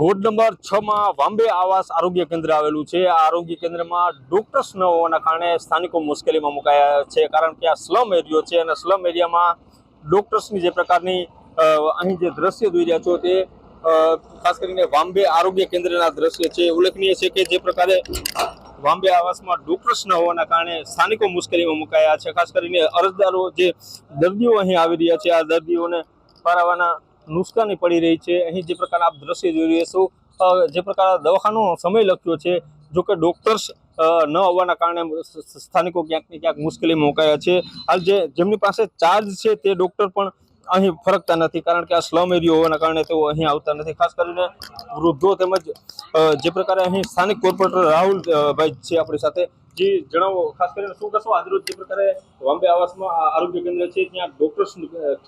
Ward number છ માં વાંબે આવાસ આરોગ્ય કેન્દ્ર આવેલું છે. આ આરોગ્ય કેન્દ્રમાં ડોક્ટર્સ ન હોવાના કારણે સ્થાનિકો મુશ્કેલીમાં મુકાયા છે, કારણ કે આ સ્લમ એરિયો છે અને સ્લમ એરિયામાં ડોક્ટર્સની જે પ્રકારની અહીં જે દ્રશ્ય જોઈ રહ્યા છો તે ખાસ કરીને વાંબે આરોગ્ય કેન્દ્રના દ્રશ્ય છે. ઉલ્લેખનીય છે કે જે પ્રકારે વાંબે આવાસમાં ડોક્ટર્સ ન હોવાના કારણે સ્થાનિકો મુશ્કેલીમાં મુકાયા છે. ખાસ કરીને અરજદારો જે દર્દીઓ અહીં આવી રહ્યા છે, આ દર્દીઓને પારાવાના નુકસાની પડી રહી છે. અહીં જે પ્રકારના આપ દ્રશ્ય જોઈ રહ્યા છો જે પ્રકારના દવાખાનો સમય લખ્યો છે, જો કે ડોક્ટર્સ ન હોવાના કારણે સ્થાનિકો ક્યાંક ને ક્યાંક મુશ્કેલીમાં મુકાયા છે. હાલ જે, જેમની પાસે ચાર્જ છે તે ડોક્ટર પણ અહીં ફરકતા નથી, કારણ કે આ સ્લમ એરિયો હોવાના કારણે તેઓ અહીં આવતા નથી. ખાસ કરીને વૃદ્ધો તેમજ જે પ્રકારે અહીં સ્થાનિક કોર્પોરેટર રાહુલ ભાઈ છે આપણી સાથે. જે, જણાવો, ખાસ કરીને શું કહેશો? આજરોજ જે પ્રકારે બોમ્બે આવાસમાં આરોગ્ય કેન્દ્ર છે, ત્યાં ડોક્ટર્સ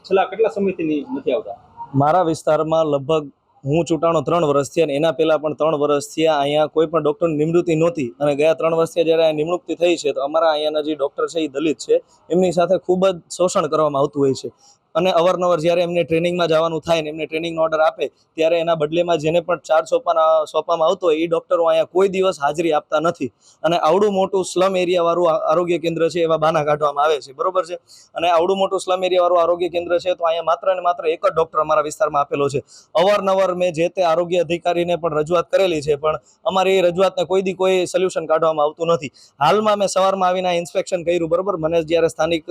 છેલ્લા કેટલા સમયથી નથી આવતા? મારા વિસ્તારમાં લગભગ હું ચૂંટાણો ત્રણ વર્ષથી અને એના પહેલા પણ ત્રણ વર્ષથી અહીંયા કોઈ પણ ડૉક્ટરની નિવૃત્તિ નહોતી અને ગયા ત્રણ વર્ષથી જ્યારે આ નિમણૂકતી થઈ છે, તો અમારા અહીંયાના જે ડૉક્ટર છે એ દલિત છે. એમની સાથે ખૂબ જ શોષણ કરવામાં આવતું હોય છે. અને અવારનવાર જ્યારે એમને ટ્રેનિંગમાં જવાનું થાય ને એમને ટ્રેનિંગનો ઓર્ડર આપે, ત્યારે એના બદલેમાં જેને પણ ચાર્જ સોંપવાના સોંપવામાં આવતો હોય, એ ડૉક્ટરો અહીંયા કોઈ દિવસ હાજરી આપતા નથી. અને આવડું મોટું સ્લમ એરિયાવાળું આરોગ્ય કેન્દ્ર છે એવા બાના કાઢવામાં આવે છે. બરોબર છે? અને આવડું મોટું સ્લમ એરિયાવાળું આરોગ્ય કેન્દ્ર છે, તો અહીંયા માત્ર ને માત્ર એક જ ડૉક્ટર અમારા વિસ્તારમાં આપેલો છે. અવારનવાર મેં જે તે આરોગ્ય અધિકારીને પણ રજૂઆત કરેલી છે, પણ અમારી એ રજૂઆતને કોઈ દી કોઈ સોલ્યુશન કાઢવામાં આવતું નથી. હાલમાં મેં સવારમાં આવીને ઇન્સ્પેક્શન કર્યું, બરોબર? મને જ્યારે સ્થાનિક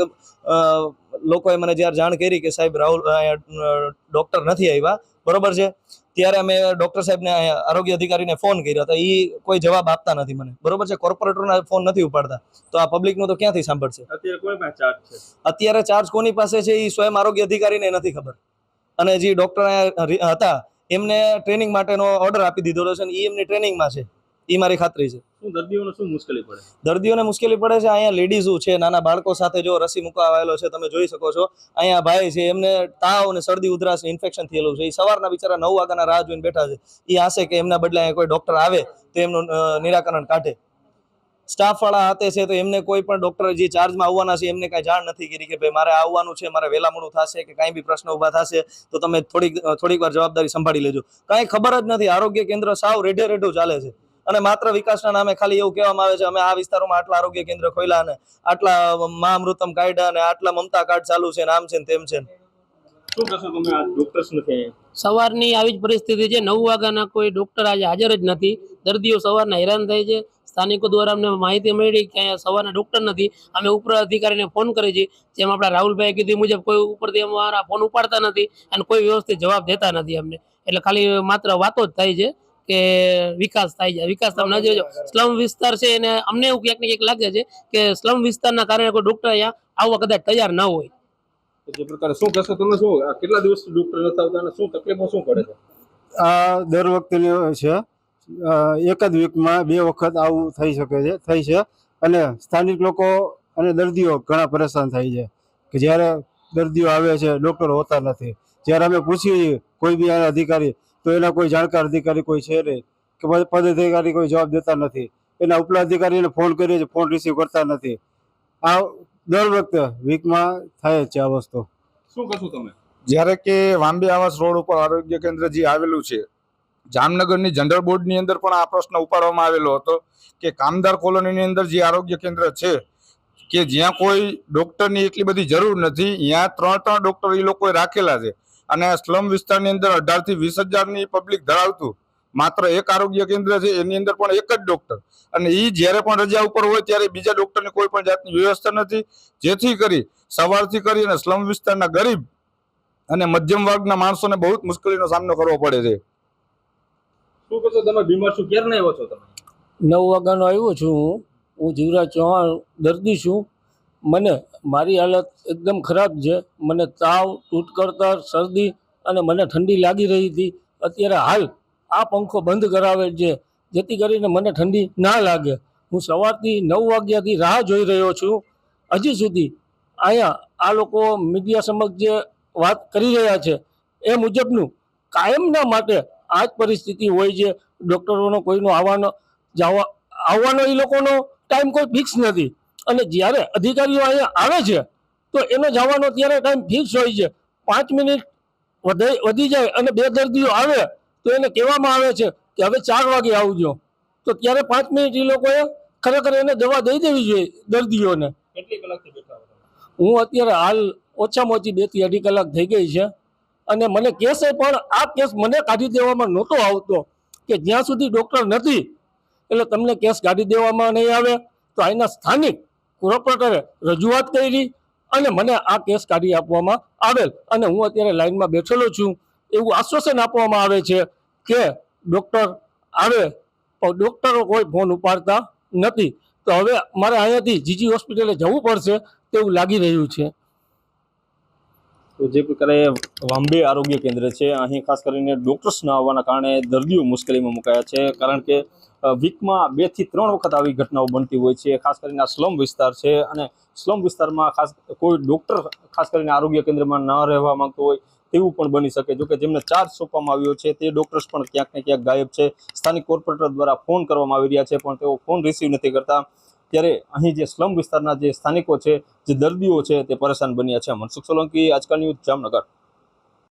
લોકોએ મને જ્યારે જાણ કરી કે સાહેબ રાહુલ ડૉક્ટર નથી આવ્યા બરોબર છે? ત્યારે અમે ડૉક્ટર સાહેબને આરોગ્ય અધિકારીને ફોન કર્યો હતા. એ કોઈ જવાબ આપતા નથી મને. બરોબર છે? કોર્પોરેટરના ફોન નથી ઉપાડતા. તો આ પબ્લિકનું તો ક્યાંથી સાંભળશે? અત્યારે ચાર્જ અત્યારે ચાર્જ કોની પાસે છે એ સ્વયં આરોગ્ય અધિકારીને નથી ખબર. અને જે ડોક્ટર હતા એમને ટ્રેનિંગ માટેનો ઓર્ડર આપી દીધો છે અને એ એમની ટ્રેનિંગમાં છે. એ મારી ખાતરી છે. શું દર્દીઓને શું મુશ્કેલી પડે? દર્દીઓને મુશ્કેલી પડે છે અહીંયા લેડીઝો છે નાના બાળકો સાથે જો રસી મૂકવા આવેલો છે તમે જોઈ શકો છો. અહીંયા ભાઈ છે એમને તાવ અને શરદી ઉધરાસ ઇન્ફેક્શન થયેલું છે. એ સવારના બિચારા નવ વાગ્યાના રાહ જોઈને બેઠા છે. એ આશે કે એમના બદલે અહીંયા કોઈ ડોક્ટર આવે તો એમનું નિરાકરણ કાઢે. સ્ટાફ વાળા હાથે છે તો એમને કોઈ પણ ડોક્ટર જે ચાર્જમાં આવવાના છે એમને કાંઈ જાણ નથી કરી કે ભાઈ મારે આવવાનું છે મારે વેલામણું થશે કે કાંઈ બી પ્રશ્ન ઊભા થશે તો તમે થોડીક થોડીક વાર જવાબદારી સંભાળી લેજો. કાંઈ ખબર જ નથી. આરોગ્ય કેન્દ્ર સાવ રેઢે રેઢું ચાલે છે. અને માત્ર વિકાસના નામે ખાલી એવું કહેવામાં આવે છે અમે આ વિસ્તારોમાં આટલા આરોગ્ય કેન્દ્ર ખોલ્યા અને આટલા મહામૃતમ કાયદા અને આટલા મમતા કાર્ડ ચાલુ છે ને આમ છે ને તેમ છે? સવારની આવી જ પરિસ્થિતિ છે નવ વાગ્યાના કોઈ ડોક્ટર આજે હાજર જ નથી. દર્દીઓ સવારના હેરાન થાય છે. સ્થાનિકો દ્વારા અમને માહિતી મળી કે અહીંયા સવારના ડોક્ટર નથી. અમે ઉપર અધિકારીને ફોન કરીએ છીએ. જેમ આપણા રાહુલભાઈ કીધું મુજબ કોઈ ઉપરથી અમારા ફોન ઉપાડતા નથી અને કોઈ વ્યવસ્થિત જવાબ દેતા નથી અમને. એટલે ખાલી માત્ર વાતો જ થાય છે. કે વિકાસ થાય છે. વિકાસ તમે ન જોજો સ્લમ વિસ્તાર છે એને અમને એવું ક્યાંક ને ક્યાંક લાગે છે કે સ્લમ વિસ્તારના કારણે કોઈ ડોક્ટર અહીંયા આવવા કદાચ તૈયાર ન હોય. જે પ્રકારે શું કહેશો તમે શું કેટલા દિવસ ડોક્ટર નથી આવતા અને શું તકલીફો શું પડે છે? આ દર વખતે છે એક જ વીકમાં બે વખત આવું થઈ શકે છે થઈ છે. અને સ્થાનિક લોકો અને દર્દીઓ ઘણા પરેશાન થાય છે કે જ્યારે દર્દીઓ આવે છે ડૉક્ટર હોતા નથી. જ્યારે અમે પૂછીએ કોઈ બી અધિકારી તો એના કોઈ જાણકાર અધિકારી કોઈ છે નહીં કે પદ પદ અધિકારી કોઈ જવાબ દેતા નથી. એના ઉપલા અધિકારીને ફોન કરીએ છીએ ફોન રિસીવ કરતા નથી. આ દર વખતે વીકમાં થાય જ છે આ વસ્તુ. શું કશું તમે? જ્યારે કે વાંબે આવાસ રોડ ઉપર આરોગ્ય કેન્દ્ર જે આવેલું છે જામનગરની જનરલ બોર્ડની અંદર પણ આ પ્રશ્ન ઉપાડવામાં આવેલો હતો કે કામદાર કોલોનીની અંદર જે આરોગ્ય કેન્દ્ર છે કે જ્યાં કોઈ ડૉક્ટરની એટલી બધી જરૂર નથી ત્યાં ત્રણ ત્રણ ડૉક્ટર એ લોકોએ રાખેલા છે. અને સ્લમ વિસ્તારની અંદર અઢારથી વીસ હજારની પબ્લિક ધરાવતું માત્ર એક આરોગ્ય કેન્દ્ર છે એની અંદર પણ એક જ ડોક્ટર અને એ જ્યારે પણ રજા ઉપર હોય ત્યારે બીજા ડોક્ટરની કોઈ પણ જાતની વ્યવસ્થા નથી. જેથી કરી સવારથી કરી અને સ્લમ વિસ્તારના ગરીબ અને મધ્યમ વર્ગના માણસોને બહુ જ મુશ્કેલીનો સામનો કરવો પડે છે. શું કહેશો તમે બીમાર છો? ક્યારે આવ્યો છો તમે? નવ વાગ્યાનો આવ્યો છું હું. હું જીવરાજ ચૌહાણ દર્દી છું. મને મારી હાલત એકદમ ખરાબ છે. મને તાવ તૂટકડતર શરદી અને મને ઠંડી લાગી રહી હતી. અત્યારે હાલ આ પંખો બંધ કરાવે છે, જેથી કરીને મને ઠંડી ના લાગે. હું સવારથી નવ વાગ્યાથી રાહ જોઈ રહ્યો છું. હજી સુધી અહીંયા આ લોકો મીડિયા સમક્ષ જે વાત કરી રહ્યા છે, એ મુજબનું કાયમના માટે આ જ પરિસ્થિતિ હોય છે. ડૉક્ટરોનો કોઈનો આવવાનો, જવા, આવવાનો એ લોકોનો ટાઈમ કોઈ ફિક્સ નથી. અને જ્યારે અધિકારીઓ અહીંયા આવે છે તો એનો જવાનો ત્યારે ટાઈમ ફિક્સ હોય છે. પાંચ મિનિટ વધે વધી જાય અને બે દર્દીઓ આવે તો એને કહેવામાં આવે છે કે હવે ચાર વાગે આવજો. તો ત્યારે પાંચ મિનિટ એ લોકોએ ખરેખર એને દવા દઈ દેવી જોઈએ દર્દીઓને. હું અત્યારે હાલ ઓછામાં ઓછી બેથી અઢી કલાક થઈ ગઈ છે. અને મને કેસે પણ આ કેસ મને કાઢી દેવામાં નહોતો આવતો કે જ્યાં સુધી ડૉક્ટર નથી એટલે તમને કેસ કાઢી દેવામાં નહીં આવે તો અહીંના સ્થાનિક કોર્પોરેટરે રજૂઆત કરી અને મને આ કેસ કાઢી આપવામાં આવેલ. અને હું અત્યારે લાઈનમાં બેઠેલો છું. એવું આશ્વાસન આપવામાં આવે છે કે ડૉક્ટર આવે, પણ ડૉક્ટરો કોઈ ફોન ઉપાડતા નથી. તો હવે મારે અહીંયાથી જીજી હોસ્પિટલે જવું પડશે તેવું લાગી રહ્યું છે. તો જે પ્રકારે વાંબે આરોગ્ય કેન્દ્ર છે, અહીં ખાસ કરીને ડૉક્ટર્સ ન આવવાના કારણે દર્દીઓ મુશ્કેલીમાં મુકાયા છે, કારણ કે વીકમાં બેથી ત્રણ વખત આવી ઘટનાઓ બનતી હોય છે. ખાસ કરીને આ સ્લમ વિસ્તાર છે અને સ્લમ વિસ્તારમાં ખાસ, કોઈ ડોક્ટર ખાસ કરીને આરોગ્ય કેન્દ્રમાં ન રહેવા માંગતો હોય તેવું પણ બની શકે. જોકે જેમને ચાર્જ સોંપવામાં આવ્યો છે તે ડોક્ટર્સ પણ ક્યાંક ને ક્યાંક ગાયબ છે. સ્થાનિક કોર્પોરેટર દ્વારા ફોન કરવામાં આવી રહ્યા છે પણ તેઓ ફોન રિસીવ નથી કરતા. ત્યારે અહીં જે સ્લમ વિસ્તારના જે સ્થાનિકો છે, જે દર્દીઓ છે, તે પરેશાન બન્યા છે. મનસુખ સોલંકી, આજકાલ ન્યૂઝ જામનગર.